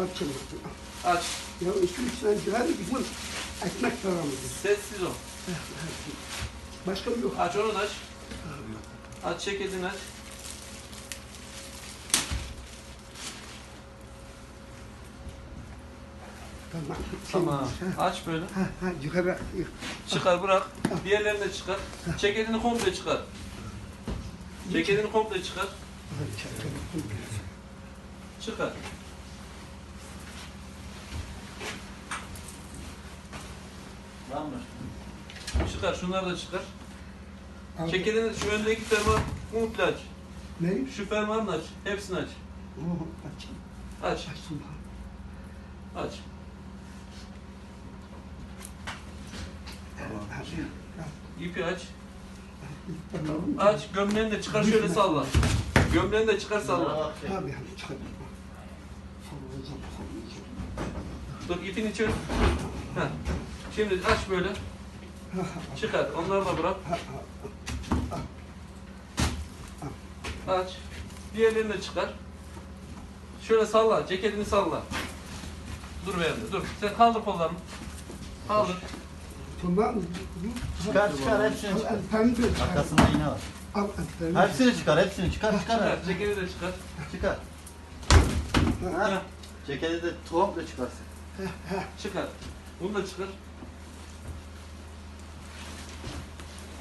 açın. Aç. Ya iki üç tane ciğer bizim ekmek paramız. Sessiz ol. Başka bir yok. Aç onu da aç. Aç ceketini aç. Tamam. Tamam. Aç böyle. ha, ha, yukarı. Çıkar bırak. Diğerlerini de çıkar. Ceketini komple çıkar. Ceketini komple çıkar. Çıkar. Var mı? Çıkar. Şunları da çıkar. Al. Ceketini şu öndeki fermuar komple aç. Ne? Şu fermuarını aç. Hepsini aç. Oh, açın. Aç. Açın. Aç. İpi aç. Aç. Gömleğini de çıkar şöyle salla. Gömleğini de çıkar salla. Şey. Sallayacağım, sallayacağım. Dur ipini çök. Heh. Şimdi aç böyle. Çıkar. Onları da bırak. Aç. Diğerlerini de çıkar. Şöyle salla. Ceketini salla. Dur beğendi. Dur. Sen kaldır kollarını. Kaldır. Tamam. Çıkar çıkar hepsini çıkar. Pembe. Arkasında iğne var. Al pembe. Hepsini çıkar hepsini çıkar çıkar. Çıkar. Ceketi de çıkar. Çıkar. Ha. Ceketi de komple çıkarsın. Çıkar. Bunu da çıkar.